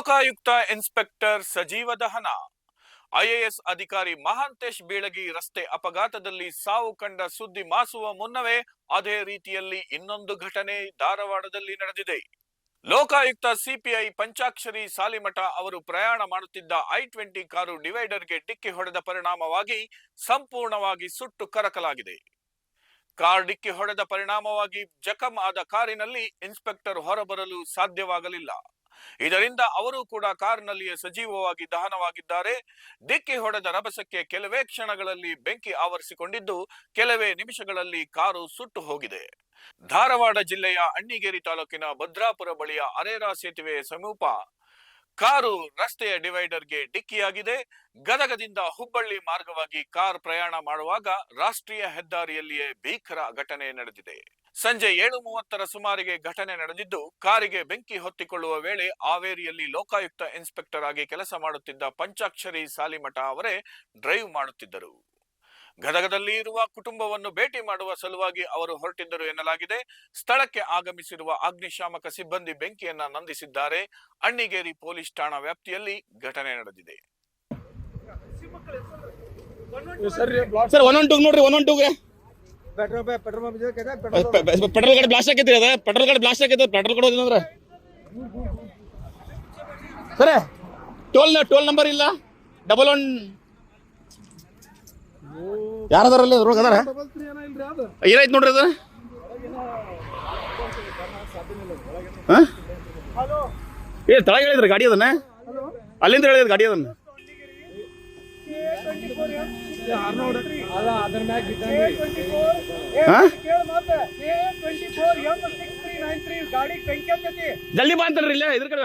Lokayukta inspector ಸಜೀವ ದಹನ, IAS ಅಧಿಕಾರಿ ಮಹಾಂತೇಶ್ ಬೀಳಗಿ ರಸ್ತೆ ಅಪಘಾತದಲ್ಲಿ ಸಾವು ಕಂಡ ಸುದ್ದಿ ಮಾಸುವ ಮುನ್ನವೇ ಅದೇ ರೀತಿಯಲ್ಲಿ ಇನ್ನೊಂದು ಘಟನೆ ಧಾರವಾಡದಲ್ಲಿ ನಡೆದಿದೆ. ಲೋಕಾಯುಕ್ತ ಸಿಪಿಐ ಪಂಚಾಕ್ಷರಿ ಸಾಲಿಮಠ ಅವರು ಪ್ರಯಾಣ ಮಾಡುತ್ತಿದ್ದ ಐ ಟ್ವೆಂಟಿ ಕಾರು ಡಿವೈಡರ್ಗೆ ಡಿಕ್ಕಿ ಹೊಡೆದ ಪರಿಣಾಮವಾಗಿ ಸಂಪೂರ್ಣವಾಗಿ ಸುಟ್ಟು ಕರಕಲಾಗಿದೆ. ಕಾರ್ ಡಿಕ್ಕಿ ಹೊಡೆದ ಪರಿಣಾಮವಾಗಿ ಜಖಂ ಆದ ಕಾರಿನಲ್ಲಿ ಇನ್ಸ್ಪೆಕ್ಟರ್ ಹೊರಬರಲು ಸಾಧ್ಯವಾಗಲಿಲ್ಲ. ಇದರಿಂದ ಅವರು ಕೂಡ ಕಾರಿನಲ್ಲಿಯೇ ಸಜೀವವಾಗಿ ದಹನವಾಗಿದ್ದಾರೆ. ಡಿಕ್ಕಿ ಹೊಡೆದ ರಭಸಕ್ಕೆ ಕೆಲವೇ ಕ್ಷಣಗಳಲ್ಲಿ ಬೆಂಕಿ ಆವರಿಸಿಕೊಂಡಿದ್ದು, ಕೆಲವೇ ನಿಮಿಷಗಳಲ್ಲಿ ಕಾರು ಸುಟ್ಟು ಹೋಗಿದೆ. ಧಾರವಾಡ ಜಿಲ್ಲೆಯ ಅಣ್ಣಿಗೇರಿ ತಾಲೂಕಿನ ಭದ್ರಾಪುರ ಬಳಿಯ ಅರೇರಾ ಸೇತುವೆ ಸಮೀಪ ಕಾರು ರಸ್ತೆಯ ಡಿವೈಡರ್ಗೆ ಡಿಕ್ಕಿಯಾಗಿದೆ. ಗದಗದಿಂದ ಹುಬ್ಬಳ್ಳಿ ಮಾರ್ಗವಾಗಿ ಕಾರ್ ಪ್ರಯಾಣ ಮಾಡುವಾಗ ರಾಷ್ಟ್ರೀಯ ಹೆದ್ದಾರಿಯಲ್ಲಿಯೇ ಭೀಕರ ಘಟನೆ ನಡೆದಿದೆ. ಸಂಜೆ ಏಳು ಮೂವತ್ತರ ಸುಮಾರಿಗೆ ಘಟನೆ ನಡೆದಿದ್ದು, ಕಾರಿಗೆ ಬೆಂಕಿ ಹೊತ್ತಿಕೊಳ್ಳುವ ವೇಳೆ ಹಾವೇರಿಯಲ್ಲಿ ಲೋಕಾಯುಕ್ತ ಇನ್ಸ್ಪೆಕ್ಟರ್ ಆಗಿ ಕೆಲಸ ಮಾಡುತ್ತಿದ್ದ ಪಂಚಾಕ್ಷರಿ ಸಾಲಿಮಠ ಅವರೇ ಡ್ರೈವ್ ಮಾಡುತ್ತಿದ್ದರು. ಗದಗದಲ್ಲಿ ಇರುವ ಕುಟುಂಬವನ್ನು ಭೇಟಿ ಮಾಡುವ ಸಲುವಾಗಿ ಅವರು ಹೊರಟಿದ್ದರು ಎನ್ನಲಾಗಿದೆ. ಸ್ಥಳಕ್ಕೆ ಆಗಮಿಸಿರುವ ಅಗ್ನಿಶಾಮಕ ಸಿಬ್ಬಂದಿ ಬೆಂಕಿಯನ್ನ ನಂದಿಸಿದ್ದಾರೆ. ಅಣ್ಣಿಗೇರಿ ಪೊಲೀಸ್ ಠಾಣಾ ವ್ಯಾಪ್ತಿಯಲ್ಲಿ ಘಟನೆ ನಡೆದಿದೆ. ಸರ್ ಒನ್ ಒನ್ ಟೂ ನೋಡ್ರಿ ಒನ್ ಒನ್ ಟೂಗೆ ಪೆಟ್ರೋಲ್ ಪೆಟ್ರೋಲ್ ಪೆಟ್ರೋಲ್ ಗಾಡಿ ಬ್ಲಾಸ್ಟ್ ಆಕೈತಿ ಅದ? ಪೆಟ್ರೋಲ್ ಗಾಡಿ ಬ್ಲಾಸ್ಟ್ ಆಕೈತಿ ಪೆಟ್ರೋಲ್ ಕೊಡೋದಿಲ್ಲ ಅಂದ್ರೆ ಸರಿ ಟೋಲ್ ಟೋಲ್ ನಂಬರ್ ಇಲ್ಲ? ಡಬಲ್ ಒನ್ ಯಾರದಾರಲ್ಲಿ ಅದ್ರೊಳಗೆ ಅದಾರ? ಏನಾಯ್ತು ನೋಡ್ರಿ ಅದು. ಏ ತಳಗೆ ಹೇಳಿದ್ರಿ ಗಾಡಿ ಅದನ್ನ? ಅಲ್ಲಿಂದ ಹೇಳಿದ್ರು ಗಾಡಿ ಅದನ್ನ? ಜಲ್ದಿ ಬಾ ಅಂತಾರ್ರಿ ಇಲ್ಲೇ ಇದ್ರ ಕಡೆ